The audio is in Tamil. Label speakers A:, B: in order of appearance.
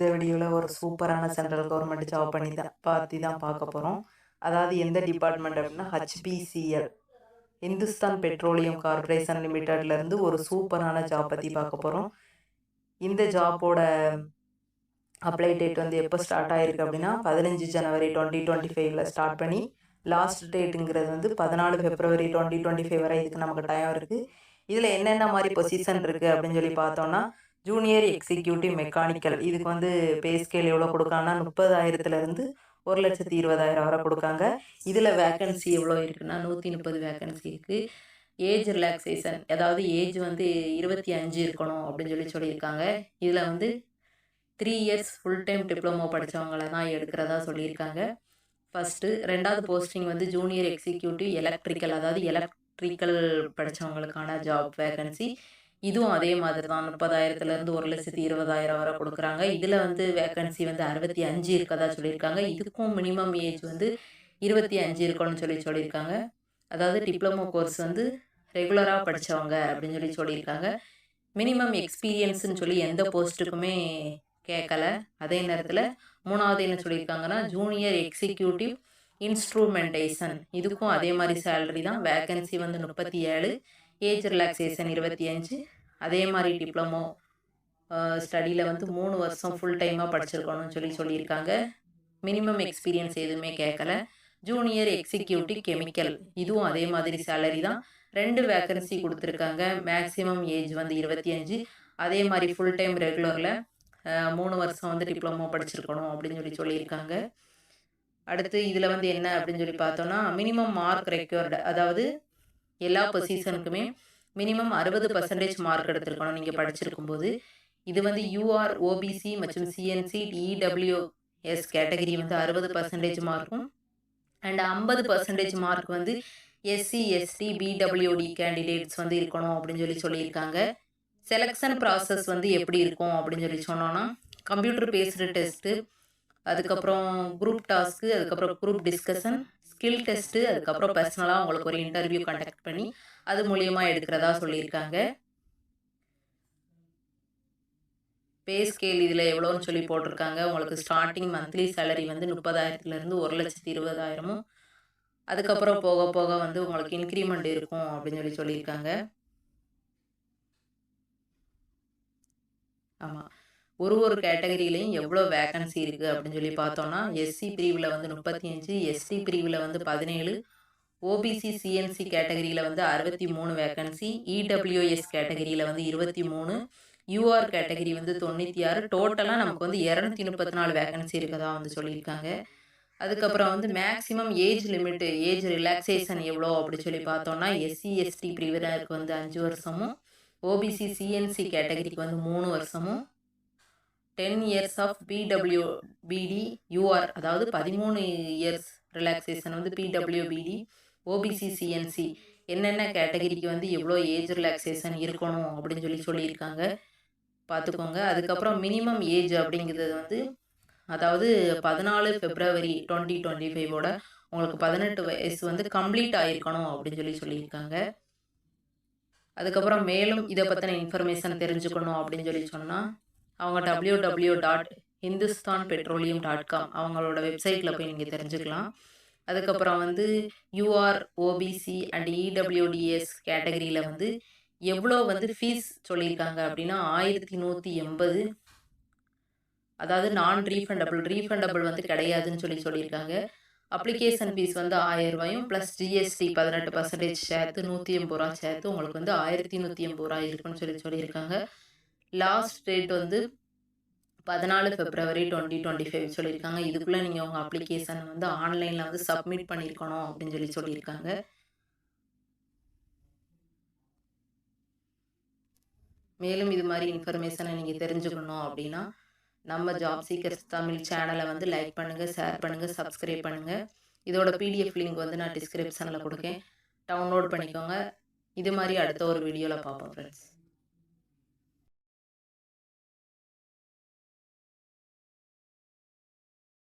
A: இந்த வீடியோவில் ஒரு சூப்பரான சென்ட்ரல் கவர்மெண்ட் ஜாப் பண்ணி தான் பார்த்து தான் பார்க்க போகிறோம் அதாவது எந்த டிபார்ட்மெண்ட் அப்படின்னா ஹச்பிசிஎல் இந்துஸ்தான் பெட்ரோலியம் கார்பரேஷன் லிமிட்டட்லேருந்து ஒரு சூப்பரான ஜாப் பற்றி பார்க்க போகிறோம் இந்த ஜாப்போட அப்ளை டேட் வந்து எப்போ ஸ்டார்ட் ஆகிருக்கு அப்படின்னா பதினஞ்சு ஜனவரி டுவெண்ட்டி டுவெண்ட்டி ஃபைவ்ல ஸ்டார்ட் பண்ணி லாஸ்ட் டேட்டுங்கிறது வந்து பதினாலு பிப்ரவரி டுவெண்ட்டி டுவெண்ட்டி ஃபைவ் வரை இதுக்கு நமக்கு டைம் இருக்குது இதில் என்னென்ன மாதிரி பொசிஷன் இருக்குது அப்படின்னு சொல்லி பார்த்தோன்னா ஜூனியர் எக்ஸிக்யூட்டிவ் மெக்கானிக்கல் இதுக்கு வந்து பே ஸ்கேல் எவ்வளோ கொடுக்காங்கன்னா முப்பதாயிரத்துலேருந்து ஒரு லட்சத்தி இருபதாயிரம் வரை கொடுக்காங்க. இதில் வேக்கன்சி எவ்வளோ இருக்குன்னா நூற்றி முப்பது வேக்கன்சி இருக்குது ஏஜ் ரிலாக்ஸேஷன் அதாவது ஏஜ் வந்து இருபத்தி அஞ்சு இருக்கணும் அப்படின்னு சொல்லி சொல்லியிருக்காங்க. இதில் வந்து three years full time diploma படித்தவங்கள தான் எடுக்கிறதா சொல்லியிருக்காங்க. ஃபஸ்ட்டு ரெண்டாவது போஸ்டிங் வந்து ஜூனியர் எக்ஸிக்யூட்டிவ் எலக்ட்ரிக்கல் அதாவது எலக்ட்ரிக்கல் படித்தவங்களுக்கான ஜாப் வேகன்சி இதுவும் அதே மாதிரி தான் முப்பதாயிரத்துலேருந்து ஒரு லட்சத்தி இருபதாயிரம் வரை கொடுக்குறாங்க. இதில் வந்து வேக்கன்சி வந்து அறுபத்தி அஞ்சு இருக்கதா சொல்லியிருக்காங்க. இதுக்கும் மினிமம் ஏஜ் வந்து இருபத்தி அஞ்சு இருக்கணும்னு சொல்லி சொல்லியிருக்காங்க. அதாவது டிப்ளமோ கோர்ஸ் வந்து ரெகுலராக படித்தவங்க அப்படின்னு சொல்லி சொல்லியிருக்காங்க. மினிமம் எக்ஸ்பீரியன்ஸ்னு சொல்லி எந்த போஸ்ட்டுக்குமே கேட்கல அதே நேரத்தில் மூணாவது என்ன சொல்லியிருக்காங்கன்னா ஜூனியர் எக்ஸிக்யூட்டிவ் இன்ஸ்ட்ருமெண்டேஷன் இதுக்கும் அதே மாதிரி சேலரி தான். வேக்கன்சி வந்து முப்பத்தி ஏழு. ஏஜ் ரிலாக்ஸேஷன் இருபத்தி அஞ்சு. அதே மாதிரி டிப்ளமோ ஸ்டடியில் வந்து மூணு வருஷம் ஃபுல் டைமாக படிச்சிருக்கணும்னு சொல்லி சொல்லியிருக்காங்க. மினிமம் எக்ஸ்பீரியன்ஸ் எதுவுமே கேட்கல ஜூனியர் எக்ஸிக்யூட்டிவ் கெமிக்கல் இதுவும் அதே மாதிரி சேலரி தான். ரெண்டு வேக்கன்சி கொடுத்துருக்காங்க. மேக்ஸிமம் ஏஜ் வந்து இருபத்தி அஞ்சு. அதே மாதிரி ஃபுல் டைம் ரெகுலரில் மூணு வருஷம் வந்து டிப்ளமோ படிச்சிருக்கணும் அப்படின்னு சொல்லி சொல்லியிருக்காங்க. அடுத்து இதில் வந்து என்ன அப்படின்னு சொல்லி பார்த்தோன்னா மினிமம் மார்க் ரெக்யூர்டு அதாவது எல்லா பொசிஷனுக்குமே மினிமம் அறுபது பர்சன்டேஜ் மார்க் எடுத்திருக்கணும் நீங்கள் படிச்சிருக்கும் போது இது வந்து யூஆர் ஓபிசி மற்றும் சிஎன்சி இடபிள்யூஎஸ் கேட்டகரி வந்து அறுபது பர்சன்டேஜ் மார்க்கும் அண்ட் ஐம்பது பர்சன்டேஜ் மார்க் வந்து எஸ்சி எஸ்டி பிடபிள்யூடி கேண்டிடேட்ஸ் வந்து இருக்கணும் அப்படின்னு சொல்லி சொல்லியிருக்காங்க. செலெக்ஷன் ப்ராசஸ் வந்து எப்படி இருக்கும் அப்படின்னு சொல்லி சொன்னோன்னா கம்ப்யூட்டர் பேஸ்டு டெஸ்ட்டு அதுக்கப்புறம் குரூப் டாஸ்க்கு அதுக்கப்புறம் குரூப் டிஸ்கஷன் ஸ்கில் டெஸ்ட்டு அதுக்கப்புறம் பர்சனலாக உங்களுக்கு ஒரு இன்டர்வியூ கண்டக்ட் பண்ணி அது மூலியமாக எடுக்கிறதா சொல்லியிருக்காங்க. பே ஸ்கேல் இதில் எவ்வளோன்னு சொல்லி போட்டிருக்காங்க. உங்களுக்கு ஸ்டார்டிங் மந்த்லி சேலரி வந்து முப்பதாயிரத்துலேருந்து ஒரு லட்சத்தி இருபதாயிரமும். அதுக்கப்புறம் போக போக வந்து உங்களுக்கு இன்க்ரிமெண்ட் இருக்கும் அப்படின்னு சொல்லி சொல்லியிருக்காங்க. ஆமாம் ஒரு ஒரு கேட்டகரியிலையும் எவ்வளோ வேகன்சி இருக்குது அப்படின்னு சொல்லி பார்த்தோன்னா எஸ்சி பிரிவில் வந்து முப்பத்தி அஞ்சு எஸ்டி பிரிவில் வந்து பதினேழு ஓபிசி சிஎன்சி கேட்டகரியில் வந்து அறுபத்தி மூணு வேக்கன்சி இடபிள்யூஎஸ் கேட்டகரியில் வந்து இருபத்தி மூணு யூஆர் கேட்டகரி வந்து தொண்ணூற்றி ஆறு டோட்டலாக நமக்கு வந்து இரநூத்தி முப்பத்தி நாலு வேக்கன்சி இருக்கதா வந்து சொல்லியிருக்காங்க. அதுக்கப்புறம் வந்து maximum age limit age relaxation எவ்வளோ அப்படி சொல்லி பார்த்தோன்னா எஸ்சி எஸ்டி பிரிவினருக்கு வந்து அஞ்சு வருஷமும் ஓபிசி சிஎன்சி கேட்டகரிக்கு வந்து மூணு வருஷமும் ten years of PW BD UR அதாவது பதிமூணு இயர்ஸ் ரிலாக்ஸேஷன் வந்து பிடபிள்யூபிடி ஓபிசி சிஎன்சி என்னென்ன கேட்டகரிக்கு வந்து எவ்வளோ ஏஜ் ரிலாக்ஸேஷன் இருக்கணும் அப்படின்னு சொல்லி சொல்லியிருக்காங்க. பார்த்துக்கோங்க. அதுக்கப்புறம் மினிமம் ஏஜ் அப்படிங்கிறது வந்து அதாவது பதினாலு பிப்ரவரி டுவெண்ட்டி டுவெண்ட்டி ஃபைவோட உங்களுக்கு பதினெட்டு வயசு வந்து கம்ப்ளீட் ஆகிருக்கணும் அப்படின்னு சொல்லி சொல்லியிருக்காங்க. அதுக்கப்புறம் மேலும் இதை பற்றின இன்ஃபர்மேஷன் தெரிஞ்சுக்கணும் அப்படின்னு சொல்லி சொன்னால் அவங்க W W dot Hindustan petroleum dot com அவங்களோட வெப்சைட்டில் போய் நீங்கள் தெரிஞ்சுக்கலாம். அதுக்கப்புறம் வந்து யூஆர் ஓபிசி அண்ட் இடபிள்யூடிஎஸ் கேட்டகரியில் வந்து எவ்வளோ வந்து ஃபீஸ் சொல்லியிருக்காங்க அப்படின்னா ஆயிரத்தி நூற்றி எண்பது. அதாவது நான் ரீஃபண்டபிள் ரீஃபண்டபிள் வந்து கிடையாதுன்னு சொல்லி சொல்லியிருக்காங்க. அப்ளிகேஷன் ஃபீஸ் வந்து ஆயிரம் ரூபாயும் ப்ளஸ் ஜிஎஸ்டி பதினெட்டு பர்சன்டேஜ் சேர்த்து நூற்றி எண்பது ரூபா சேர்த்து உங்களுக்கு வந்து ஆயிரத்தி நூற்றி எண்பது ரூபா இருக்குன்னு சொல்லி சொல்லியிருக்காங்க. லாஸ்ட் டேட் வந்து பதினாலு பிப்ரவரி டுவெண்ட்டி டுவெண்ட்டி ஃபைவ் சொல்லியிருக்காங்க. இதுக்குள்ளே நீங்கள் உங்கள் அப்ளிகேஷன் வந்து ஆன்லைனில் வந்து சப்மிட் பண்ணியிருக்கணும் அப்படின்னு சொல்லி சொல்லியிருக்காங்க. மேலும் இது மாதிரி இன்ஃபர்மேஷனை நீங்கள் தெரிஞ்சுக்கணும் அப்படின்னா நம்ம ஜாப் சீக்கர்ஸ் தமிழ் சேனலை வந்து லைக் பண்ணுங்கள் ஷேர் பண்ணுங்கள் சப்ஸ்கிரைப் பண்ணுங்கள் இதோட பிடிஎஃப் லிங்க் வந்து நான் டிஸ்கிரிப்ஷனில் கொடுக்கேன். டவுன்லோட் பண்ணிக்கோங்க. இது மாதிரி அடுத்த ஒரு வீடியோவில் பார்ப்போம் ஃப்ரெண்ட்ஸ்